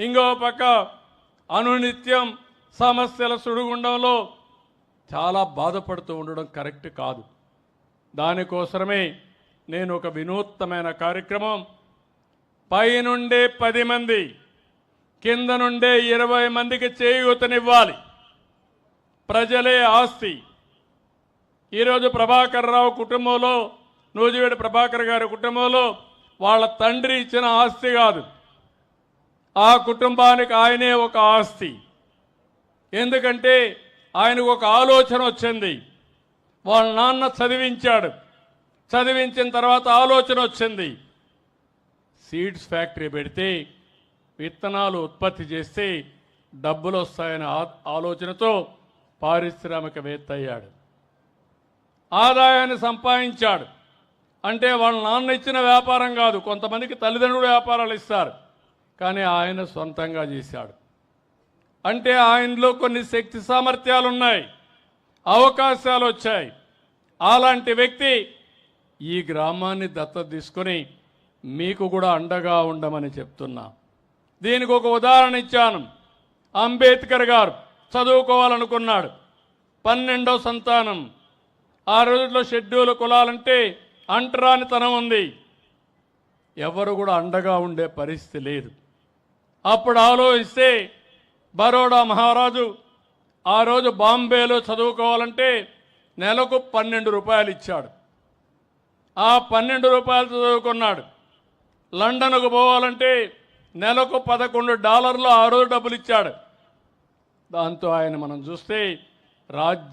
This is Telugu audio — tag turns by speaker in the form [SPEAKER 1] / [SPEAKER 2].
[SPEAKER 1] ఇంకో పక్క అనునిత్యం సమస్యల సుడిగుండంలో చాలా బాధపడుతూ ఉండడం కరెక్ట్ కాదు. దానికోసమే నేను ఒక వినూత్నమైన కార్యక్రమం. పైనుండే పది మంది కింద నుండే ఇరవై మందికి చేయూతనివ్వాలి. ప్రజలే ఆస్తి. ఈరోజు ప్రభాకర్ రావు కుటుంబంలో నూజివేడి ప్రభాకర్ గారి కుటుంబంలో వాళ్ళ తండ్రి ఇచ్చిన ఆస్తి కాదు. ఆ కుటుంబానికి ఆయనే ఒక ఆస్తి. ఎందుకంటే ఆయనకు ఒక ఆలోచన వచ్చింది. వాళ్ళ నాన్న చదివించాడు. చదివించిన తర్వాత ఆలోచన వచ్చింది. సీడ్స్ ఫ్యాక్టరీ పెడితే విత్తనాలు ఉత్పత్తి చేస్తే డబ్బులు వస్తాయనే ఆ- ఆలోచనతో పారిశ్రామికవేత్త అయ్యాడు. ఆదాయాన్ని సంపాదించాడు. అంటే వాళ్ళ నాన్న ఇచ్చిన వ్యాపారం కాదు. కొంతమందికి తల్లిదండ్రులు వ్యాపారాలు ఇస్తారు. కానీ ఆయన సొంతంగా చేశాడు. అంటే ఆయనలో కొన్ని శక్తి సామర్థ్యాలు ఉన్నాయి అవకాశాలు వచ్చాయి. అలాంటి వ్యక్తి ఈ గ్రామాన్ని దత్తత తీసుకొని మీకు కూడా అండగా ఉండమని చెప్తున్నా. దీనికి ఒక ఉదాహరణ ఇచ్చాను. అంబేద్కర్ గారు చదువుకోవాలనుకున్నాడు. పన్నెండో సంతానం. ఆ రోజుల్లో షెడ్యూల్ కులాలంటే అంటరానితనం ఉంది. ఎవరు కూడా అండగా ఉండే పరిస్థితి లేదు. అప్పుడు ఆలోచిస్తే బరోడా మహారాజు ఆ రోజు బాంబేలో చదువుకోవాలంటే నెలకు పన్నెండు రూపాయలు ఇచ్చాడు. ఆ పన్నెండు రూపాయలు చదువుకున్నాడు. లండన్కు పోవాలంటే నెలకు పదకొండు డాలర్లు ఆ రోజు డబ్బులు ఇచ్చాడు. దాంతో ఆయన మనం చూస్తే రాజ్య